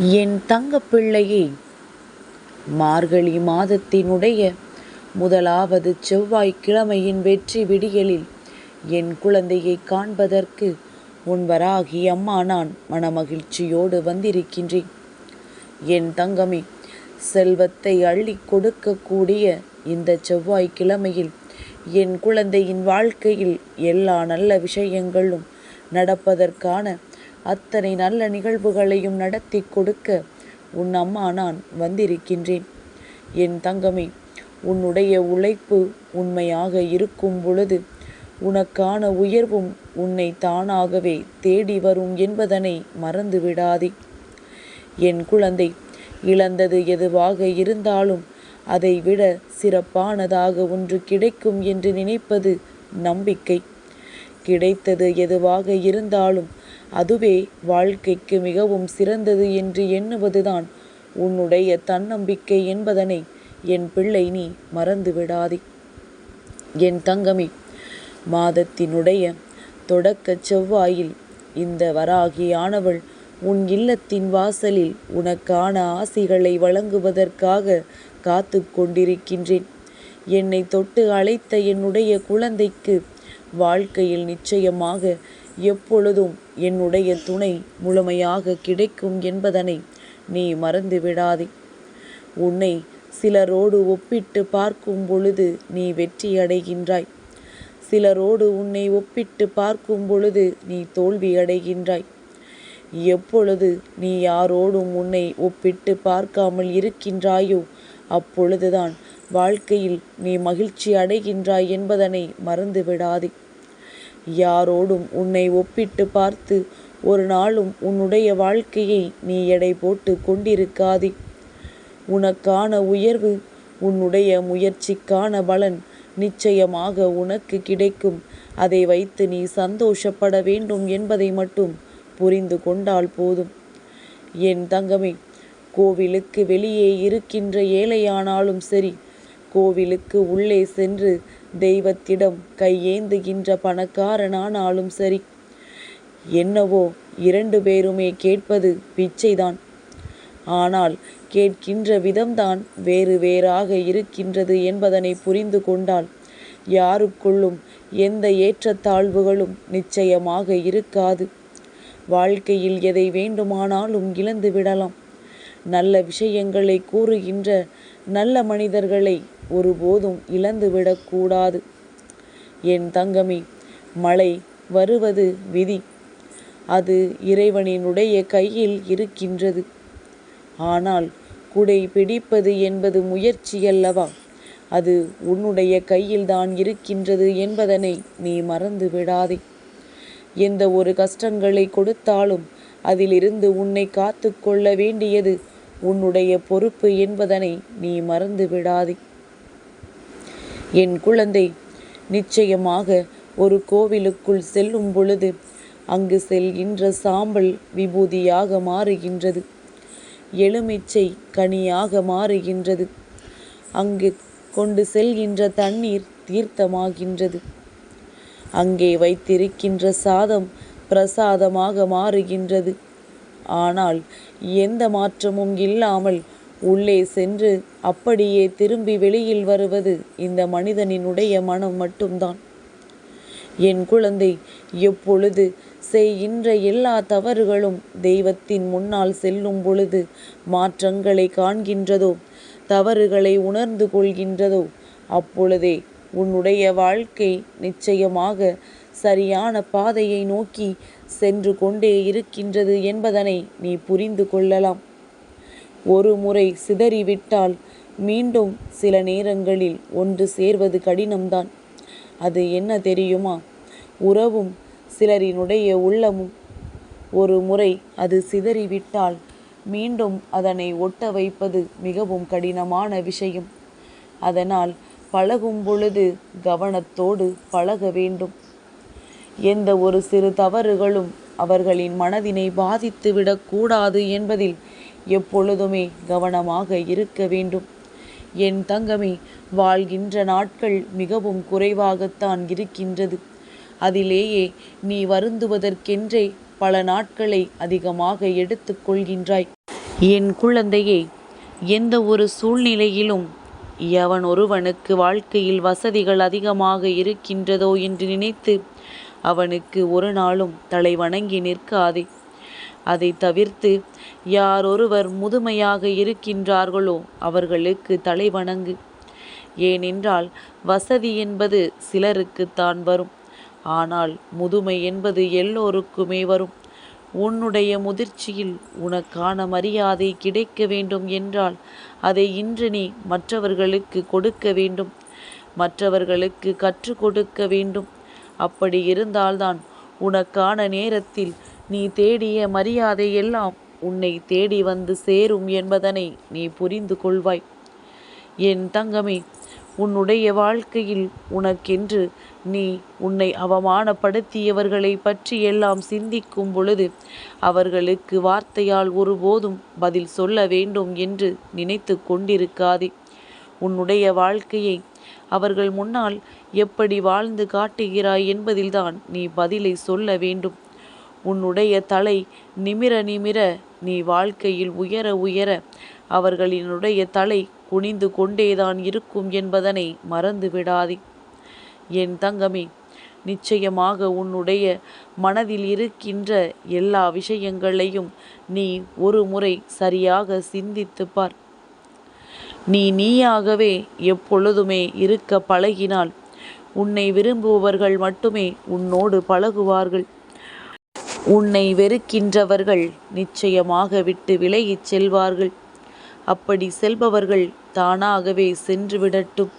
என் தங்க பிள்ளையே மார்கழி மாதத்தினுடைய முதலாவது செவ்வாய்க்கிழமையின் வெற்றி விடியலில் என் குழந்தையை காண்பதற்கு உன்வராகி அம்மா நான் மனமகிழ்ச்சியோடு வந்திருக்கின்றேன். என் தங்கமே செல்வத்தை அள்ளி கொடுக்கக்கூடிய இந்த செவ்வாய்க்கிழமையில் என் குழந்தையின் வாழ்க்கையில் எல்லா நல்ல விஷயங்களும் நடப்பதற்கான அத்தனை நல்ல நிகழ்வுகளையும் நடத்தி கொடுக்க உன் அம்மா நான் வந்திருக்கின்றேன். என் தங்கமே உன்னுடைய உழைப்பு உண்மையாக இருக்கும் பொழுது உனக்கான உயர்வும் உன்னை தானாகவே தேடி வரும் என்பதனை மறந்து விடாதே என் குழந்தை இழந்தது எதுவாக இருந்தாலும் அதை விட சிறப்பானதாக ஒன்று கிடைக்கும் என்று நினைப்பது நம்பிக்கை. கிடைத்தது எதுவாக இருந்தாலும் அதுவே வாழ்க்கைக்கு மிகவும் சிறந்தது என்று எண்ணுவதுதான் உன்னுடைய தன்னம்பிக்கை என்பதனை என் பிள்ளை நீ மறந்து விடாதே என் தங்கமே மாதத்தினுடைய தொடக்க செவ்வாயில் இந்த வராகியானவள் உன் இல்லத்தின் வாசலில் உனக்கான ஆசிகளை வழங்குவதற்காக காத்து கொண்டிருக்கின்றேன். என்னை தொட்டு அழைத்த என்னுடைய குழந்தைக்கு வாழ்க்கையில் நிச்சயமாக எப்பொழுதும் என்னுடைய துணை முழுமையாக கிடைக்கும் என்பதனை நீ மறந்து விடாதே உன்னை சிலரோடு ஒப்பிட்டு பார்க்கும் பொழுது நீ வெற்றி அடைகின்றாய். சிலரோடு உன்னை ஒப்பிட்டு பார்க்கும் பொழுது நீ தோல்வி அடைகின்றாய். எப்பொழுது நீ யாரோடும் உன்னை ஒப்பிட்டு பார்க்காமல் இருக்கின்றாயோ அப்பொழுதுதான் வாழ்க்கையில் நீ மகிழ்ச்சி அடைகின்றாய் என்பதனை மறந்து விடாதே யாரோடும் உன்னை ஒப்பிட்டு பார்த்து ஒரு நாளும் உன்னுடைய வாழ்க்கையை நீ எடை போட்டு கொண்டிருக்காதே. உனக்கான உயர்வு உன்னுடைய முயற்சிக்கான பலன் நிச்சயமாக உனக்கு கிடைக்கும். அதை வைத்து நீ சந்தோஷப்பட வேண்டும் என்பதை மட்டும் புரிந்து கொண்டால் போதும். என் தங்கமே கோவிலுக்கு வெளியே இருக்கின்ற ஏழையானாலும் சரி கோவிலுக்கு உள்ளே சென்று தெய்வத்திடம் கையேந்துகின்ற பணக்காரனானாலும் சரி. என்னவோ இரண்டு பேருமே கேட்பது பிச்சைதான். ஆனால் கேட்கின்ற விதம்தான் வேறு வேறாக இருக்கின்றது என்பதனை புரிந்து கொண்டால் யாருக்குள்ளும் எந்த ஏற்றத்தாழ்வுகளும் நிச்சயமாக இருக்காது. வாழ்க்கையில் எதை வேண்டுமானாலும் இழந்து விடலாம் நல்ல விஷயங்களை கூறுகின்ற நல்ல மனிதர்களை ஒருபோதும் இழந்துவிடக்கூடாது என் தங்கமே மழை வருவது விதி. அது இறைவனினுடைய கையில் இருக்கின்றது. ஆனால் குடை பிடிப்பது என்பது முயற்சியல்லவா? அது உன்னுடைய கையில்தான் இருக்கின்றது என்பதனை நீ மறந்து விடாதே எந்த ஒரு கஷ்டங்களை கொடுத்தாலும் அதிலிருந்து உன்னை காத்து கொள்ள வேண்டியது உன்னுடைய பொறுப்பு என்பதனை நீ மறந்து விடாதே என் குழந்தை நிச்சயமாக ஒரு கோவிலுக்குள் செல்லும் பொழுது அங்கு செல்கின்ற சாம்பல் விபூதியாக மாறுகின்றது. எலுமிச்சை கனியாக மாறுகின்றது. அங்கு கொண்டு செல்கின்ற தண்ணீர் தீர்த்தமாகின்றது. அங்கே வைத்திருக்கின்ற சாதம் பிரசாதமாக மாறுகின்றது. ஆனால் எந்த மாற்றமும் இல்லாமல் உள்ளே சென்று அப்படியே திரும்பி வெளியில் வருவது இந்த மனிதனினுடைய மனம் மட்டும்தான். என் குழந்தை எப்பொழுது செய்கின்ற எல்லா தவறுகளும் தெய்வத்தின் முன்னால் செல்லும் பொழுது மாற்றங்களை காண்கின்றதோ தவறுகளை உணர்ந்து கொள்கின்றதோ அப்பொழுதே உன்னுடைய வாழ்க்கை நிச்சயமாக சரியான பாதையை நோக்கி சென்று கொண்டே இருக்கின்றது என்பதனை நீ புரிந்து கொள்ளலாம். ஒரு முறை சிதறிவிட்டால் மீண்டும் சில நேரங்களில் ஒன்று சேர்வது கடினம்தான். அது என்ன தெரியுமா? உறவும் சிலரினுடைய உள்ளமும். ஒரு முறை அது சிதறிவிட்டால் மீண்டும் அதனை ஒட்ட வைப்பது மிகவும் கடினமான விஷயம். அதனால் பழகும் பொழுது கவனத்தோடு பழக வேண்டும். எந்த ஒரு சிறு தவறுகளும் அவர்களின் மனதினை பாதித்து விடக்கூடாது என்பதில் எப்பொழுதுமே கவனமாக இருக்க வேண்டும். என் தங்கமே வாழ்கின்ற நாட்கள் மிகவும் குறைவாகத்தான் இருக்கின்றது. அதிலேயே நீ வருந்துவதற்கென்றே பல நாட்களை அதிகமாக எடுத்துக்கொள்கின்றாய் என் குழந்தையே எந்த ஒரு சூழ்நிலையிலும் எவன் ஒருவனுக்கு வாழ்க்கையில் வசதிகள் அதிகமாக இருக்கின்றதோ என்று நினைத்து அவனுக்கு ஒரு நாளும் தலை வணங்கி நிற்காதே. அதை தவிர்த்து யார் ஒருவர் முதுமையாக இருக்கின்றார்களோ அவர்களுக்கு தலை வணங்கு. ஏனென்றால் வசதி என்பது சிலருக்குத்தான் வரும். ஆனால் முதுமை என்பது எல்லோருக்குமே வரும். உன்னுடைய முதிர்ச்சியில் உனக்கான மரியாதை கிடைக்க வேண்டும் என்றால் அதை இன்று நீ மற்றவர்களுக்கு கொடுக்க வேண்டும். மற்றவர்களுக்கு கற்றுக் கொடுக்க வேண்டும். அப்படி இருந்தால்தான் உனக்கான நேரத்தில் நீ தேடிய மரியாதை எல்லாம் உன்னை தேடி வந்து சேரும் என்பதனை நீ புரிந்து கொள்வாய். என் தங்கமே உன்னுடைய வாழ்க்கையில் உனக்கென்று நீ உன்னை அவமானப்படுத்தியவர்களை பற்றி எல்லாம் சிந்திக்கும் பொழுது அவர்களுக்கு வார்த்தையால் ஒருபோதும் பதில் சொல்ல வேண்டும் என்று நினைத்து கொண்டிருக்காதே. உன்னுடைய வாழ்க்கையை அவர்கள் முன்னால் எப்படி வாழ்ந்து காட்டுகிறாய் என்பதில்தான் நீ பதிலை சொல்ல வேண்டும். உன்னுடைய தலை நிமிர நிமிர நீ வாழ்க்கையில் உயர உயர அவர்களினுடைய தலை குனிந்து கொண்டேதான் இருக்கும் என்பதனை மறந்து விடாதே என் தங்கமே நிச்சயமாக உன்னுடைய மனதில் இருக்கின்ற எல்லா விஷயங்களையும் நீ ஒரு முறை சரியாக சிந்தித்து பார். நீ நீயாகவே எப்பொழுதுமே இருக்க பழகினால் உன்னை விரும்புபவர்கள் மட்டுமே உன்னோடு பழகுவார்கள். உன்னை வெறுக்கின்றவர்கள் நிச்சயமாக விட்டு விலகிச் செல்வார்கள். அப்படி செல்பவர்கள் தானாகவே சென்று விடட்டும்.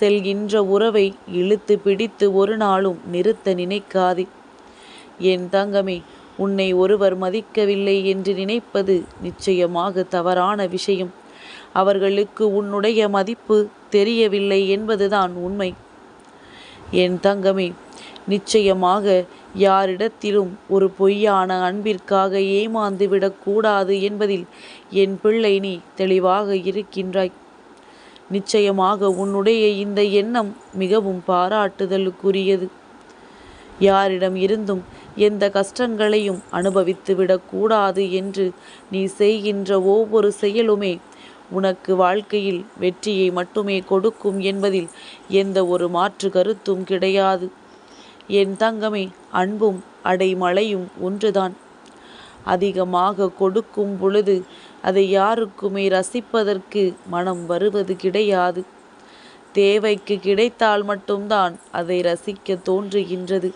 செல்கின்ற உறவை இழுத்து பிடித்து ஒரு நாளும் நிறுத்த நினைக்காதே. என் தங்கமே உன்னை ஒருவர் மதிக்கவில்லை என்று நினைப்பது நிச்சயமாக தவறான விஷயம். அவர்களுக்கு உன்னுடைய மதிப்பு தெரியவில்லை என்பதுதான் உண்மை. என் தங்கமே நிச்சயமாக யாரிடத்திலும் ஒரு பொய்யான அன்பிற்காக ஏமாந்து விடக்கூடாது என்பதில் என் பிள்ளை நீ தெளிவாக இருக்கின்றாய். நிச்சயமாக உன்னுடைய இந்த எண்ணம் மிகவும் பாராட்டுதலுக்குரியது. யாரிடம் இருந்தும் எந்த கஷ்டங்களையும் அனுபவித்து விடக்கூடாது என்று நீ செய்கின்ற ஒவ்வொரு செயலுமே உனக்கு வாழ்க்கையில் வெற்றியை மட்டுமே கொடுக்கும் என்பதில் எந்த ஒரு மாற்று கருத்தும் கிடையாது. என் தங்கமே அன்பும் அடைமழையும் ஒன்றுதான். அதிகமாக கொடுக்கும் பொழுது அதை யாருக்குமே ரசிப்பதற்கு மனம் வருவது கிடையாது. தேவைக்கு கிடைத்தால் மட்டும்தான் அதை ரசிக்க தோன்றுகின்றது.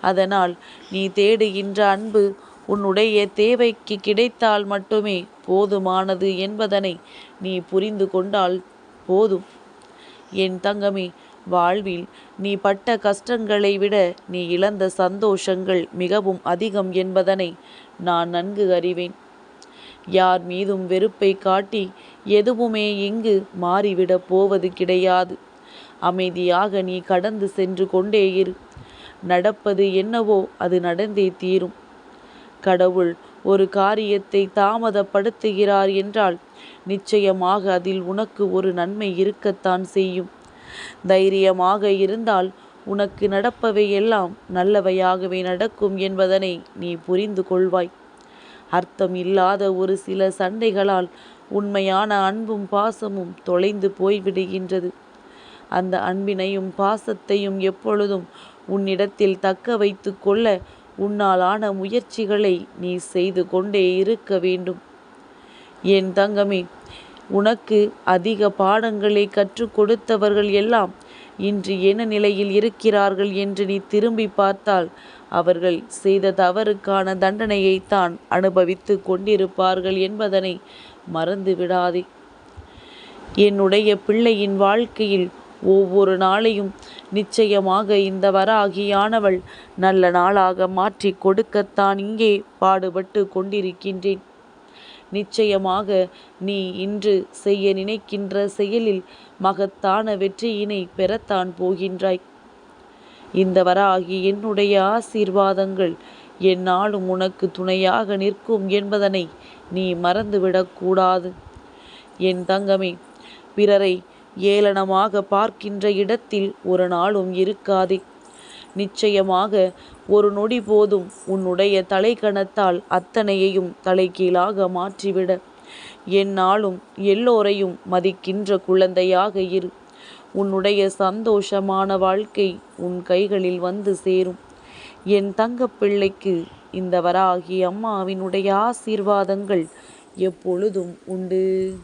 அதனால் நீ தேடுகின்ற அன்பு உன்னுடைய தேவைக்கு கிடைத்தால் மட்டுமே போதுமானது என்பதனை நீ புரிந்து கொண்டால் போதும். என் தங்கமே வாழ்வில் நீ பட்ட கஷ்டங்களை விட நீ இழந்த சந்தோஷங்கள் மிகவும் அதிகம் என்பதனை நான் நன்கு அறிவேன். யார் மீதும் வெறுப்பை காட்டி எதுவுமே இங்கு மாறிவிடப் போவது கிடையாது. அமைதியாக நீ கடந்து சென்று கொண்டே இரு. நடப்பது என்னவோ அது நடந்தே தீரும். கடவுள் ஒரு காரியத்தை தாமதப்படுத்துகிறார் என்றால் நிச்சயமாக அதில் உனக்கு ஒரு நன்மை இருக்கத்தான் செய்யும். தைரியமாக இருந்தால் உனக்கு நடப்பவை எல்லாம் நல்லவையாகவே நடக்கும் என்பதனை நீ புரிந்து கொள்வாய். அர்த்தம் இல்லாத ஒரு சில சண்டைகளால் உண்மையான அன்பும் பாசமும் தொலைந்து போய்விடுகின்றது. அந்த அன்பினையும் பாசத்தையும் எப்பொழுதும் உன்னிடத்தில் தக்க வைத்து கொள்ள உன்னாலான முயற்சிகளை நீ செய்து கொண்டே இருக்க வேண்டும். என் தங்கமே உனக்கு அதிக பாடங்களை கற்றுக் கொடுத்தவர்கள் எல்லாம் இன்று என்ன நிலையில் இருக்கிறார்கள் என்று நீ திரும்பி பார்த்தால் அவர்கள் செய்த தவறுக்கான தண்டனையைத்தான் அனுபவித்து கொண்டிருப்பார்கள் என்பதனை மறந்து விடாதே என்னுடைய பிள்ளையின் வாழ்க்கையில் ஒவ்வொரு நாளையும் நிச்சயமாக இந்த வராகியானவள் நல்ல நாளாக மாற்றி கொடுக்கத்தான் இங்கே பாடுபட்டு கொண்டிருக்கின்றேன். நிச்சயமாக நீ இன்று செய்ய நினைக்கின்ற செயலில் மகத்தான வெற்றியினை பெறத்தான் போகின்றாய். இந்த வராகி என்னுடைய ஆசீர்வாதங்கள் என்னாலும் உனக்கு துணையாக நிற்கும் என்பதனை நீ மறந்துவிடக்கூடாது என் தங்கமே பிறரை ஏளனமாக பார்க்கின்ற இடத்தில் ஒரு நாளும் இருக்காதே. நிச்சயமாக ஒரு நொடி போதும் உன்னுடைய தலைக்கணத்தால் அத்தனையையும் தலைகீழாக மாற்றிவிட. என்னாலும் எல்லோரையும் மதிக்கின்ற குழந்தையாக இரு. உன்னுடைய சந்தோஷமான வாழ்க்கை உன் கைகளில் வந்து சேரும். என் தங்கப்பிள்ளைக்கு இந்த வராகி அம்மாவினுடைய ஆசீர்வாதங்கள் எப்பொழுதும் உண்டு.